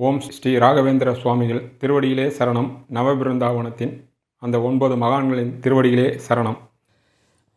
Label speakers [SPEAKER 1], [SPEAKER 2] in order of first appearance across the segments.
[SPEAKER 1] ஓம் ஸ்ரீ ராகவேந்திர சுவாமிகள் திருவடியிலே சரணம். நவபிருந்தாவனத்தின் அந்த ஒன்பது மகான்களின் திருவடியிலே சரணம்.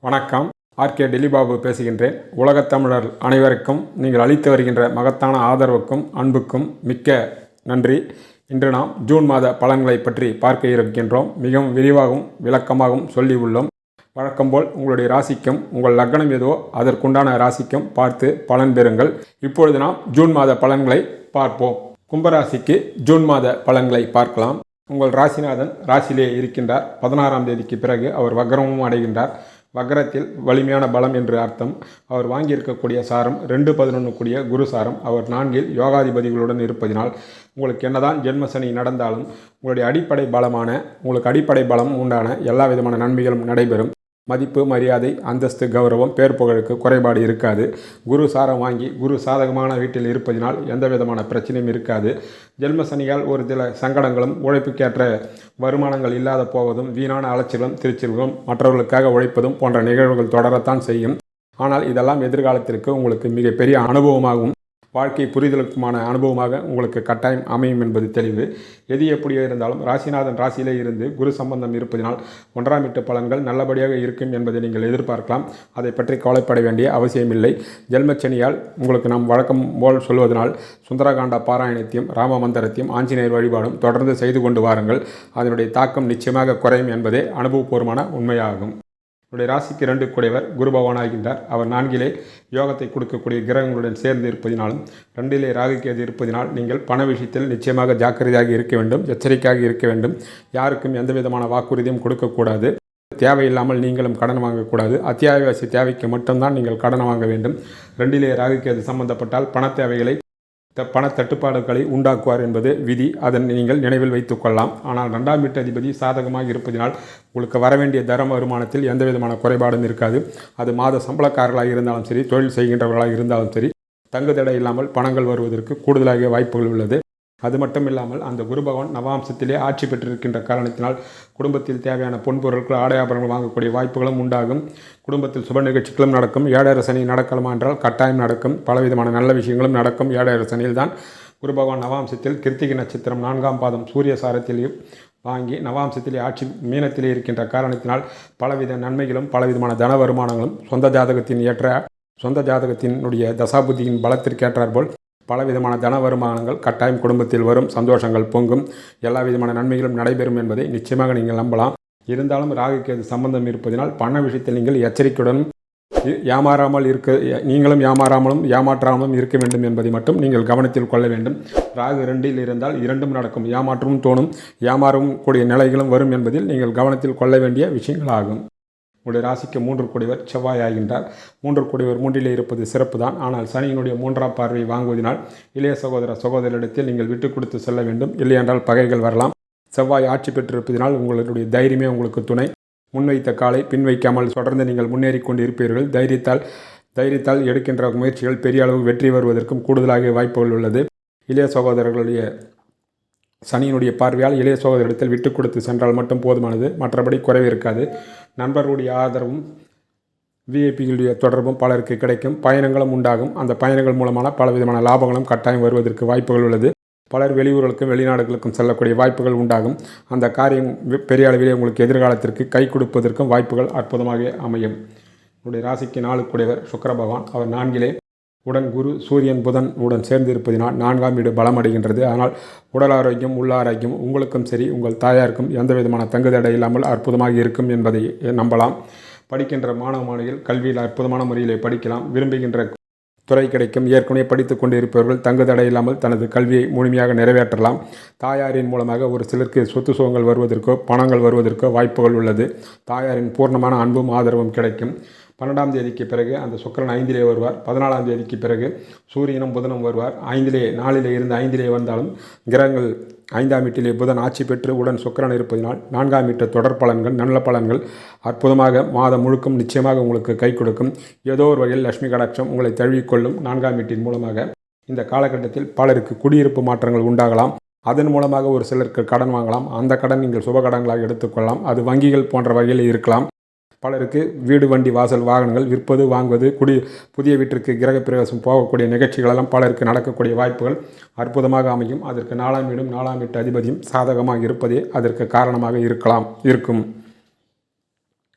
[SPEAKER 1] வணக்கம். ஆர்கே டெலிபாபு பேசுகின்றேன். உலகத் தமிழர் அனைவருக்கும் நீங்கள் அளித்து வருகின்ற மகத்தான ஆதரவுக்கும் அன்புக்கும் மிக்க நன்றி. இன்று நாம் ஜூன் மாத பலன்களை பற்றி பார்க்க இருக்கின்றோம். மிகவும் விரிவாகவும் விளக்கமாகவும் சொல்லி உள்ளோம். வழக்கம்போல் உங்களுடைய ராசிக்கும் உங்கள் லக்னம் ஏதோ அதற்குண்டான ராசிக்கும் பார்த்து பலன் பெறுங்கள். இப்பொழுது நாம் ஜூன் மாத பலன்களை பார்ப்போம். கும்பராசிக்கு ஜூன் மாத பலன்களை பார்க்கலாம். உங்கள் ராசிநாதன் ராசியிலே இருக்கின்றார். பதினாறாம் தேதிக்கு பிறகு அவர் வக்ரமும் அடைகின்றார். வக்ரத்தில் வலிமையான பலம் என்று அர்த்தம். அவர் வாங்கியிருக்கக்கூடிய சாரம் ரெண்டு பதினொன்று கூடிய குரு சாரம். அவர் நான்கில் யோகாதிபதிகளுடன் இருப்பதினால் உங்களுக்கு என்னதான் ஜென்மசனி நடந்தாலும் உங்களுடைய அடிப்படை பலமான உங்களுக்கு அடிப்படை பலம் உண்டான எல்லா விதமான நன்மைகளும் நடைபெறும். மதிப்பு மரியாதை அந்தஸ்து கௌரவம் பேர் புகழுக்கு குறைபாடு இருக்காது. குரு சாரம் வாங்கி குரு சாதகமான வீட்டில் இருப்பதினால் எந்த விதமான பிரச்சனையும் இருக்காது. ஜென்ம சனியால் ஒரு சில சங்கடங்களும் உழைப்புக்கேற்ற வருமானங்கள் இல்லாத போவதும் வீணான அலைச்சலும் திருச்சல்களும் மற்றவர்களுக்காக உழைப்பதும் போன்ற நிகழ்வுகள் தொடரத்தான் செய்யும். ஆனால் இதெல்லாம் எதிர்காலத்திற்கு உங்களுக்கு மிகப்பெரிய அனுபவமாகும். வாழ்க்கை புரிதலுக்குமான அனுபவமாக உங்களுக்கு கட்டாயம் அமையும் என்பது தெளிவு. எது எப்படியோ இருந்தாலும் ராசிநாதன் ராசியிலே இருந்து குரு சம்பந்தம் இருப்பதினால் ஒன்றாம் வீட்டு பலன்கள் நல்லபடியாக இருக்கும் என்பதை நீங்கள் எதிர்பார்க்கலாம். அதை பற்றி கவலைப்பட வேண்டிய அவசியமில்லை. ஜென்மச்சனியால் உங்களுக்கு நாம் வழக்கம் போல் சொல்வதனால் சுந்தரகாண்ட பாராயணத்தையும் ராம மந்திரத்தையும் ஆஞ்சநேயர் வழிபாடும் தொடர்ந்து செய்து கொண்டு வாருங்கள். அதனுடைய தாக்கம் நிச்சயமாக குறையும் என்பதே அனுபவபூர்வமான உண்மையாகும். உடைய ராசிக்கு இரண்டு கூடியவர் குரு பகவானாகின்றார். அவர் நான்கிலே யோகத்தை கொடுக்கக்கூடிய கிரகங்களுடன் சேர்ந்து இருப்பதினாலும் ரெண்டிலே ராகுக்கேது இருப்பதினால் நீங்கள் பண விஷயத்தில் நிச்சயமாக ஜாக்கிரதையாக இருக்க வேண்டும் எச்சரிக்கையாக இருக்க வேண்டும். யாருக்கும் எந்த விதமான வாக்குறுதியும் கொடுக்கக்கூடாது. தேவையில்லாமல் நீங்களும் கடன் வாங்கக்கூடாது. அத்தியாவசிய தேவைக்கு மட்டும்தான் நீங்கள் கடன் வாங்க வேண்டும். ரெண்டிலே ராகுக்கேது சம்பந்தப்பட்டால் பண தேவைகளை த தட்டுப்பாடுகளை உண்டாக்குவார் என்பது விதி. அதன் நீங்கள் நினைவில் வைத்துக்கொள்ளலாம் ஆனால் ரெண்டாம் வீட்டு அதிபதி சாதகமாக இருப்பதினால் உங்களுக்கு வரவேண்டிய தரம் வருமானத்தில் எந்த விதமான குறைபாடும் இருக்காது. அது மாத சம்பளக்காரர்களாக இருந்தாலும் சரி தொழில் செய்கின்றவர்களாக இருந்தாலும் சரி தங்குதடை இல்லாமல் பணங்கள் வருவதற்கு கூடுதலாக வாய்ப்புகள் உள்ளது. அது மட்டும் இல்லாமல் அந்த குரு பகவான் நவாம்சத்திலே ஆட்சி பெற்றிருக்கின்ற காரணத்தினால் குடும்பத்தில் தேவையான பொன்பொருட்கள் ஆடை ஆபரணங்கள் வாங்கக்கூடிய வாய்ப்புகளும் உண்டாகும். குடும்பத்தில் சுப நிகழ்ச்சிகளும் நடக்கும். ஏழரை சனி நடக்கலாமா என்றால் கட்டாயம் நடக்கும். பலவிதமான நல்ல விஷயங்களும் நடக்கும். ஏழரை சனியில் தான் குரு பகவான் நவாம்சத்தில் கிருத்திகை நட்சத்திரம் நான்காம் பாதம் சூரிய சாரத்திலேயும் வாங்கி நவாம்சத்திலே ஆட்சி மீனத்திலே இருக்கின்ற காரணத்தினால் பலவித நன்மைகளும் பலவிதமான தன வருமானங்களும் சொந்த ஜாதகத்தின் ஏற்ற சொந்த ஜாதகத்தினுடைய தசாபுத்தியின் பலத்திற்கேற்றாற்போல் பலவிதமான தன வருமானங்கள் கட்டாயம் குடும்பத்தில் வரும் சந்தோஷங்கள் பொங்கும் எல்லா விதமான நன்மைகளும் நடைபெறும் என்பதை நிச்சயமாக நீங்கள் நம்பலாம். இருந்தாலும் ராகுக்கு சம்பந்தம் இருப்பதனால் பண விஷயத்தில் நீங்கள் எச்சரிக்கையுடன் ஏமாறாமல் இருக்க நீங்களும் ஏமாறாமலும் ஏமாற்றாமலும் இருக்க வேண்டும் என்பதை மட்டும் நீங்கள் கவனத்தில் கொள்ள வேண்டும். ராகு இரண்டில் இருந்தால் இரண்டும் நடக்கும். ஏமாற்றமும் தோணும் ஏமாறவும் கூடிய நிலைகளும் வரும் என்பதில் நீங்கள் கவனத்தில் கொள்ள வேண்டிய விஷயங்களாகும். உங்களுடைய ராசிக்கு மூன்று கோடிவர் செவ்வாய் ஆகின்றார் மூன்று கோடிவர் மூன்றிலே இருப்பது சிறப்பு தான் ஆனால் சனியினுடைய மூன்றாம் பார்வை வாங்குவதனால் இளைய சகோதர சகோதரிடத்தில் நீங்கள் விட்டு கொடுத்து செல்ல வேண்டும். இல்லையென்றால் பகைகள் வரலாம். செவ்வாய் ஆட்சி பெற்றிருப்பதனால் உங்களுடைய தைரியமே உங்களுக்கு துணை. முன்வைத்த காலை பின் வைக்காமல் தொடர்ந்து நீங்கள் முன்னேறி கொண்டு இருப்பீர்கள் தைரியத்தால் தைரியத்தால் எடுக்கின்ற முயற்சிகள் பெரிய அளவு வெற்றி வருவதற்கும் கூடுதலாக வாய்ப்புகள் உள்ளது. இளைய சகோதரர்களுடைய சனியினுடைய பார்வையால் இளைய சகோதரிடத்தில் விட்டு கொடுத்து சென்றால் மட்டும் போதுமானது. மற்றபடி குறைவு இருக்காது. நண்பர்களுடைய ஆதரவும் விஐபிகளுடைய தொடர்பும் பலருக்கு கிடைக்கும். பயணங்களும் உண்டாகும். அந்த பயணங்கள் மூலமான பலவிதமான லாபங்களும் கட்டாயம் வருவதற்கு வாய்ப்புகள் உள்ளது. பலர் வெளியூர்களுக்கும் வெளிநாடுகளுக்கும் செல்லக்கூடிய வாய்ப்புகள் உண்டாகும். அந்த காரியம் பெரிய அளவிலே உங்களுக்கு எதிர்காலத்திற்கு கை கொடுப்பதற்கும் வாய்ப்புகள் அற்புதமாக அமையும். உங்களுடைய ராசிக்கு நாளுக்குடையவர் சுக்கர பகவான். அவர் நான்கிலே உடன் குரு சூரியன் புதன் உடன் சேர்ந்து இருப்பதினால் நான்காம் வீடு பலமடைகின்றது ஆனால் உடல் ஆரோக்கியம் உள்ள ஆரோக்கியம் உங்களுக்கும் சரி உங்கள் தாயாருக்கும் எந்த விதமான தங்குதடை இல்லாமல் அற்புதமாக இருக்கும் என்பதை நம்பலாம். படிக்கின்ற மாணவ மாணவிகள் கல்வியில் அற்புதமான முறையிலே படிக்கலாம். விரும்புகின்ற துறை கிடைக்கும். ஏற்கனவே படித்து கொண்டு இருப்பவர்கள் தங்குதடை இல்லாமல் தனது கல்வியை முழுமையாக நிறைவேற்றலாம். தாயாரின் மூலமாக ஒரு சிலருக்கு சொத்து சுகங்கள் வருவதற்கோ பணங்கள் வருவதற்கோ வாய்ப்புகள் உள்ளது. தாயாரின் பூர்ணமான அன்பும் ஆதரவும் கிடைக்கும். பன்னெண்டாம் தேதிக்கு பிறகு அந்த சுக்கரன் ஐந்திலே வருவார். பதினாலாம் தேதிக்கு பிறகு சூரியனும் புதனும் வருவார். ஐந்திலே நாளிலே இருந்து ஐந்திலே வந்தாலும் கிரகங்கள் ஐந்தாம் வீட்டிலே புதன் ஆட்சி பெற்று உடன் சுக்கரன் இருப்பதினால் நான்காம் வீட்டு தொடர் பலன்கள் நல்ல பலன்கள் அற்புதமாக மாதம் முழுக்கும் நிச்சயமாக உங்களுக்கு கை கொடுக்கும். ஏதோ ஒரு வகையில் லட்சுமி கடாட்சம் உங்களை தழுவிக்கொள்ளும் நான்காம் வீட்டின் மூலமாக இந்த காலகட்டத்தில் பலருக்கு குடியிருப்பு மாற்றங்கள் உண்டாகலாம். அதன் மூலமாக ஒரு சிலருக்கு கடன் வாங்கலாம். அந்த கடன் நீங்கள் சுப கடன்களாக எடுத்துக்கொள்ளலாம். அது வங்கிகள் போன்ற வகையில் இருக்கலாம். பலருக்கு வீடு வண்டி வாசல் வாகனங்கள் விற்பது வாங்குவது குடி புதிய வீட்டிற்கு கிரகப்பிரவேசம் போகக்கூடிய நிகழ்ச்சிகளெல்லாம் பலருக்கு நடக்கக்கூடிய வாய்ப்புகள் அற்புதமாக அமையும். அதற்கு நாலாம் வீடும் நாலாம் வீட்டு அதிபதியும் சாதகமாக இருப்பதே அதற்கு காரணமாக இருக்கலாம் இருக்கும்.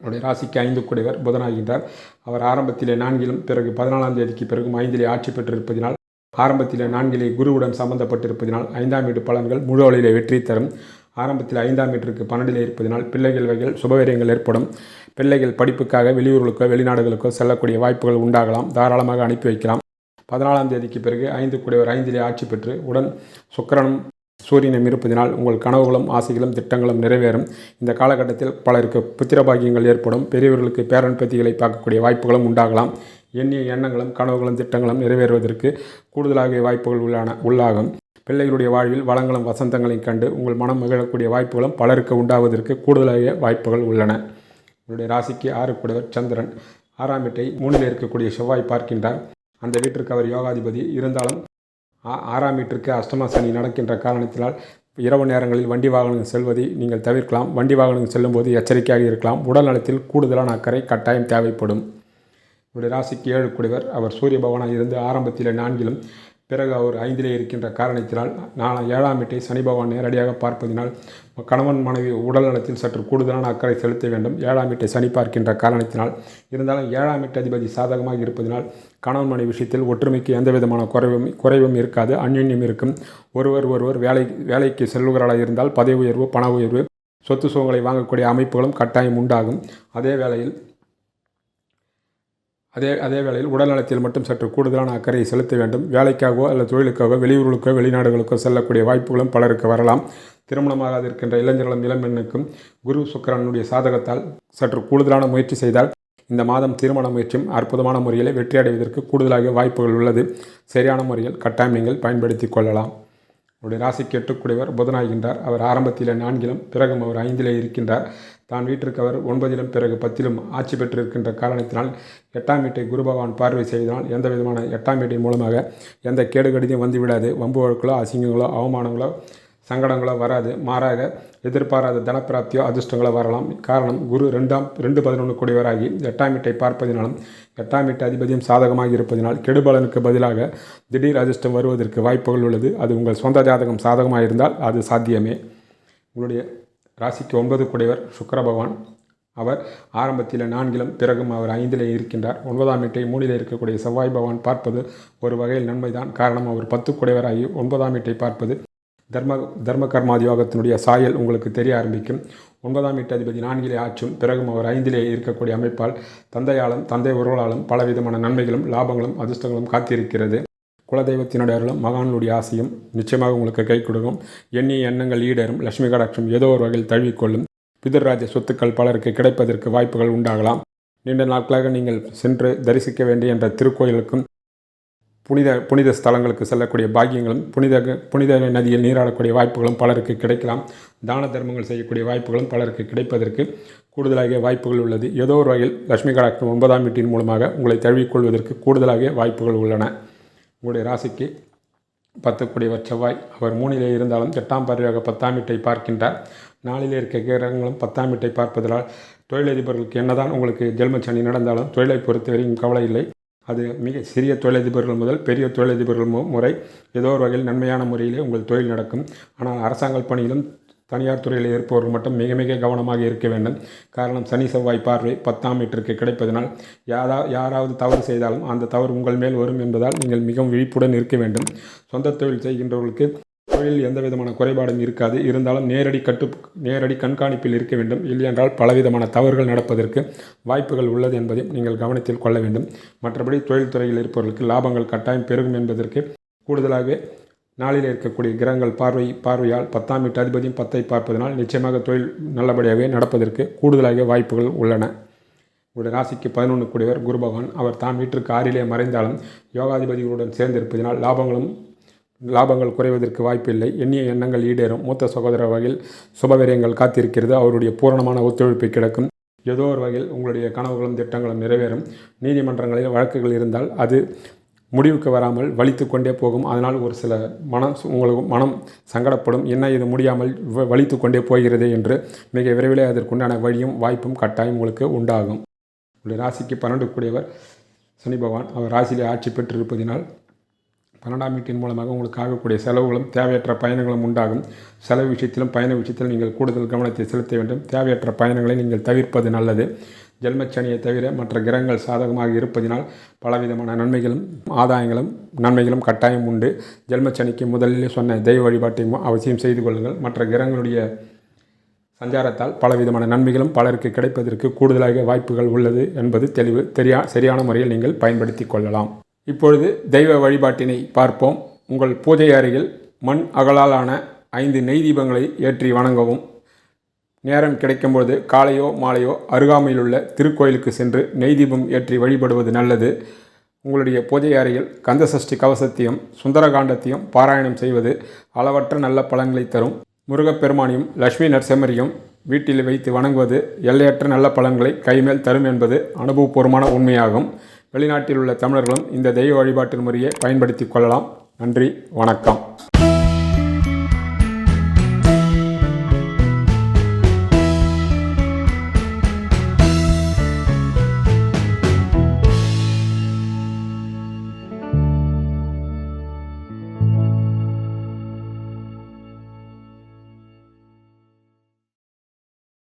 [SPEAKER 1] அவருடைய ராசிக்கு ஐந்து கூடியவர் புதனாகின்றார். அவர் ஆரம்பத்திலே நான்கிலும் பிறகு பதினாலாம் தேதிக்கு பிறகும் ஐந்திலே ஆட்சி பெற்றிருப்பதினால் ஆரம்பத்திலே நான்கிலே குருவுடன் சம்பந்தப்பட்டிருப்பதினால் ஐந்தாம் வீடு பலன்கள் முழு வழியிலே வெற்றி தரும். ஆரம்பத்தில் ஐந்தாம் மீட்டருக்கு பன்னெண்டில் இருப்பதினால் பிள்ளைகள் வகையில் சுபவீரியங்கள் ஏற்படும். பிள்ளைகள் படிப்புக்காக வெளியூர்களுக்கோ வெளிநாடுகளுக்கோ செல்லக்கூடிய வாய்ப்புகள் உண்டாகலாம். தாராளமாக அனுப்பி வைக்கலாம். பதினாலாம் தேதிக்கு பிறகு ஐந்து கூடியவர் ஐந்திலே ஆட்சி பெற்று உடன் சுக்கரனும் சூரியனும் இருப்பதினால் உங்கள் கனவுகளும் ஆசைகளும் திட்டங்களும் நிறைவேறும். இந்த காலகட்டத்தில் பலருக்கு புத்திரபாகியங்கள் ஏற்படும். பெரியவர்களுக்கு பேரன் பேத்திகளை பார்க்கக்கூடிய வாய்ப்புகளும் உண்டாகலாம். எண்ணிய எண்ணங்களும் கனவுகளும் திட்டங்களும் நிறைவேறுவதற்கு கூடுதலாக வாய்ப்புகள் உள்ளான உள்ளாகும். பிள்ளைகளுடைய வாழ்வில் வளங்களும் வசந்தங்களையும் கண்டு உங்கள் மனம் மகிழக்கூடிய வாய்ப்புகளும் பலருக்கு உண்டாவதற்கு கூடுதலாக வாய்ப்புகள் உள்ளன. உங்களுடைய ராசிக்கு ஆறு கூடவர் சந்திரன் ஆறாம் வீட்டை மூணில் இருக்கக்கூடிய செவ்வாய் பார்க்கின்றார். அந்த வீட்டிற்கு அவர் யோகாதிபதி. இருந்தாலும் ஆ- ஆறாம் வீட்டிற்கு அஷ்டம சனி நடக்கின்ற காரணத்தினால் இரவு நேரங்களில் வண்டி வாகனங்கள் செல்வதை நீங்கள் தவிர்க்கலாம். வண்டி வாகனங்கள் செல்லும்போது எச்சரிக்கையாக இருக்கலாம். உடல் நலத்தில் கூடுதலான அக்கறை கட்டாயம் தேவைப்படும். இவருடைய ராசிக்கு ஏழு குடிவர். அவர் சூரிய பகவானாக இருந்து ஆரம்பத்தில் நான்கிலும் பிறகு அவர் ஐந்திலே இருக்கின்ற காரணத்தினால் நான் ஏழாம் வீட்டை சனி பகவான் நேரடியாக பார்ப்பதினால் கணவன் மனைவி உடல் நலத்தில் சற்று கூடுதலான அக்கறை செலுத்த வேண்டும். ஏழாம் வீட்டை சனி பார்க்கின்ற காரணத்தினால் இருந்தாலும் ஏழாம் வீட்டு அதிபதி சாதகமாக இருப்பதினால் கணவன் மனைவி விஷயத்தில் ஒற்றுமைக்கு எந்த விதமான குறைவும் குறைவும் இருக்காது அந்யோன்யம் இருக்கும். ஒருவர் ஒருவர் வேலை வேலைக்கு செல்வர்களாக இருந்தால் பதவி உயர்வு பண உயர்வு சொத்து சுகங்களை வாங்கக்கூடிய அமைப்புகளும் கட்டாயம் உண்டாகும். அதே வேளையில் அதே அதே வேளையில் உடல்நலத்தில் மட்டும் சற்று கூடுதலான அக்கறையை செலுத்த வேண்டும். வேலைக்காகவோ அல்லது தொழிலுக்காகவோ வெளியூர்களுக்கோ வெளிநாடுகளுக்கோ செல்லக்கூடிய வாய்ப்புகளும் பலருக்கு வரலாம். திருமணமாகாது இருக்கின்ற இளைஞர்களும் இளம்பெண்ணுக்கும் குரு சுக்கரனுடைய சாதகத்தால் சற்று கூடுதலான முயற்சி செய்தால் இந்த மாதம் திருமண முயற்சியும் அற்புதமான முறையில் வெற்றி அடைவதற்கு கூடுதலாக வாய்ப்புகள் உள்ளது. சரியான முறையில் கட்டாயம் நீங்கள் பயன்படுத்தி கொள்ளலாம். அவருடைய ராசிக்கு எட்டுக்குடையவர் புதனாகின்றார். அவர் ஆரம்பத்தில் நான்கிலும் பிறகும் அவர் ஐந்திலே இருக்கின்றார். தான் வீட்டிற்கு அவர் ஒன்பதிலும் பிறகு பத்திலும் ஆட்சி பெற்றிருக்கின்ற காரணத்தினால் எட்டாம் வீட்டை குரு பகவான் பார்வை செய்தனால் எந்த விதமான எட்டாம் வீட்டின் மூலமாக எந்த கேடுகடிதையும் வந்துவிடாது வம்பு வழக்குகளோ அசிங்கங்களோ அவமானங்களோ சங்கடங்களோ வராது. மாறாக எதிர்பாராத தனப்பிராப்தியோ அதிர்ஷ்டங்களோ வரலாம். காரணம் குரு ரெண்டாம் ரெண்டு பதினொன்று கூடியவராகி எட்டாம் வீட்டை பார்ப்பதினாலும் எட்டாம் வீட்டு அதிபதியும் சாதகமாக இருப்பதினால் கெடுபலனுக்கு பதிலாக திடீர் அதிர்ஷ்டம் வருவதற்கு வாய்ப்புகள் உள்ளது. அது உங்கள் சொந்த ஜாதகம் சாதகமாக இருந்தால் அது சாத்தியமே. உங்களுடைய ராசிக்கு ஒன்பது கூடியவர் சுக்கர பகவான். அவர் ஆரம்பத்தில் நான்கிலும் பிறகும் அவர் ஐந்திலே இருக்கின்றார். ஒன்பதாம் வீட்டை மூணிலே இருக்கக்கூடிய செவ்வாய் பகவான் பார்ப்பது ஒரு வகையில் நன்மைதான். காரணம் அவர் பத்து குடைவராகி ஒன்பதாம் வீட்டை பார்ப்பது தர்ம தர்ம கர்மாதி யோகத்தினுடைய சாயல் உங்களுக்கு தெரிய ஆரம்பிக்கும். ஒன்பதாம் வீட்டு நான்கிலே ஆற்றும் பிறகும் அவர் ஐந்திலே இருக்கக்கூடிய அமைப்பால் தந்தையாலும் தந்தை உருவலாலும் பலவிதமான நன்மைகளும் லாபங்களும் அதிர்ஷ்டங்களும் காத்திருக்கிறது. குலதெய்வத்தினுடைய அருளும் மகானுடைய ஆசையும் நிச்சயமாக உங்களுக்கு கை கொடுக்கும். எண்ணிய எண்ணங்கள் ஈடரும் லட்சுமி கடாட்சம் ஏதோ ஒரு வகையில் தழுவிக்கொள்ளும். பிதர்ராஜ சொத்துக்கள் பலருக்கு கிடைப்பதற்கு வாய்ப்புகள் உண்டாகலாம். நீண்ட நாட்களாக நீங்கள் சென்று தரிசிக்க வேண்டிய என்ற திருக்கோயிலுக்கும் புனித புனித ஸ்தலங்களுக்கு செல்லக்கூடிய பாக்கியங்களும் புனித புனித நதியில் நீராடக்கூடிய வாய்ப்புகளும் பலருக்கு கிடைக்கலாம். தான தர்மங்கள் செய்யக்கூடிய வாய்ப்புகளும் பலருக்கு கிடைப்பதற்கு கூடுதலாக வாய்ப்புகள் உள்ளது. ஏதோ ஒரு வகையில் லட்சுமி கடாட்சம் ஒன்பதாம் வீட்டின் மூலமாக உங்களை தழுவிக்கொள்வதற்கு கூடுதலாக வாய்ப்புகள் உள்ளன. உங்களுடைய ராசிக்கு பத்துக்குடியவர் செவ்வாய் அவர் மூணிலே இருந்தாலும் எட்டாம் பார்வையாக பத்தாம் வீட்டை பார்க்கின்றார். நாளிலே இருக்க கிரகங்களும் பத்தாம் வீட்டை பார்ப்பதால் தொழிலதிபர்களுக்கு என்னதான் உங்களுக்கு ஜென்மச்சனி நடந்தாலும் தொழிலை பொறுத்தவரையும் கவலை இல்லை. அது மிக சிறிய தொழிலதிபர்கள் முதல் பெரிய தொழிலதிபர்கள் முறை ஏதோ ஒரு வகையில் நன்மையான முறையிலே உங்கள் தொழில் நடக்கும். ஆனால் அரசாங்க பணியிலும் தனியார் துறையில் இருப்பவர்கள் மட்டும் மிக மிக கவனமாக இருக்க வேண்டும். காரணம் சனி செவ்வாய் பார்வை பத்தாம் மீட்டருக்கு கிடைப்பதனால் யாரா யாராவது தவறு செய்தாலும் அந்த தவறு உங்கள் மேல் வரும் என்பதால் நீங்கள் மிகவும் விழிப்புடன் இருக்க வேண்டும். சொந்த தொழில் செய்கின்றவர்களுக்கு தொழில் எந்த விதமான குறைபாடும் இருக்காது. இருந்தாலும் நேரடி கட்டு நேரடி கண்காணிப்பில் இருக்க வேண்டும். இல்லையென்றால் பலவிதமான தவறுகள் நடப்பதற்கு வாய்ப்புகள் உள்ளது என்பதையும் நீங்கள் கவனத்தில் கொள்ள வேண்டும். மற்றபடி தொழில்துறையில் இருப்பவர்களுக்கு லாபங்கள் கட்டாயம் பெருகும் என்பதற்கு கூடுதலாகவே நாளில் இருக்கக்கூடிய கிரகங்கள் பார்வை பார்வையால் பத்தாம் வீட்டு அதிபதியும் பத்தை பார்ப்பதனால் நிச்சயமாக தொழில் நல்லபடியாகவே நடப்பதற்கு கூடுதலாக வாய்ப்புகள் உள்ளன. உங்களுடைய ராசிக்கு பதினொன்று கூடியவர் குரு பகவான். அவர் தான் வீட்டிற்கு ஆறிலே மறைந்தாலும் யோகாதிபதிகளுடன் சேர்ந்திருப்பதினால் லாபங்களும் லாபங்கள் குறைவதற்கு வாய்ப்பில்லை. எண்ணிய எண்ணங்கள் ஈடேறும். மூத்த சகோதர வகையில் சுபவிரயங்கள் காத்திருக்கிறது. அவருடைய பூரணமான ஒத்துழைப்பு கிடக்கும். ஏதோ ஒரு வகையில் உங்களுடைய கனவுகளும் திட்டங்களும் நிறைவேறும். நீதிமன்றங்களில் வழக்குகள் இருந்தால் அது முடிவுக்கு வராமல் வலித்து கொண்டே போகும். அதனால் ஒரு சில மனம் உங்களுக்கு மனம் சங்கடப்படும். என்ன இது முடியாமல் வலித்து கொண்டே போகிறது என்று மிக விரைவிலே அதற்குண்டான வழியும் வாய்ப்பும் கட்டாயம் உங்களுக்கு உண்டாகும். உங்களுடைய ராசிக்கு பன்னெண்டு கூடியவர் சனி பகவான். அவர் ராசியிலே ஆட்சி பெற்றிருப்பதினால் பன்னெண்டாம் வீட்டின் மூலமாக உங்களுக்கு ஆகக்கூடிய செலவுகளும் தேவையற்ற பயணங்களும் உண்டாகும். செலவு விஷயத்திலும் பயண விஷயத்திலும் நீங்கள் கூடுதல் கவனத்தை செலுத்த வேண்டும். தேவையற்ற பயணங்களை நீங்கள் தவிர்ப்பது நல்லது. ஜென்மச்சனியை தவிர மற்ற கிரகங்கள் சாதகமாக இருப்பதினால் பலவிதமான நன்மைகளும் ஆதாயங்களும் நன்மைகளும் கட்டாயம் உண்டு. ஜென்மச்சனிக்கு முதலில் சொன்ன தெய்வ வழிபாட்டை அவசியம் செய்து கொள்ளுங்கள். மற்ற கிரகங்களுடைய சஞ்சாரத்தால் பலவிதமான நன்மைகளும் பலருக்கு கிடைப்பதற்கு கூடுதலாக வாய்ப்புகள் உள்ளது என்பது தெளிவு தெரியா சரியான முறையில் நீங்கள் பயன்படுத்தி கொள்ளலாம். இப்பொழுது தெய்வ வழிபாட்டினை பார்ப்போம். உங்கள் பூஜை அறையில் மண் அகலாலான ஐந்து நெய் தீபங்களை ஏற்றி வணங்கவும். நேரம் கிடைக்கும்போது காலையோ மாலையோ அருகாமையிலுள்ள திருக்கோயிலுக்கு சென்று நெய் தீபம் ஏற்றி வழிபடுவது நல்லது. உங்களுடைய பூஜை அறையில் கந்தசஷ்டி கவசத்தையும் சுந்தரகாண்டத்தையும் பாராயணம் செய்வது அளவற்ற நல்ல பலன்களை தரும். முருகப்பெருமானையும் லட்சுமி நரசிம்மரையும் வீட்டில் வைத்து வணங்குவது எல்லையற்ற நல்ல பலன்களை கைமேல் தரும் என்பது அனுபவபூர்வமான உண்மையாகும். வெளிநாட்டில் உள்ள தமிழர்களும் இந்த தெய்வ வழிபாட்டு முறையை பயன்படுத்தி கொள்ளலாம். நன்றி வணக்கம்.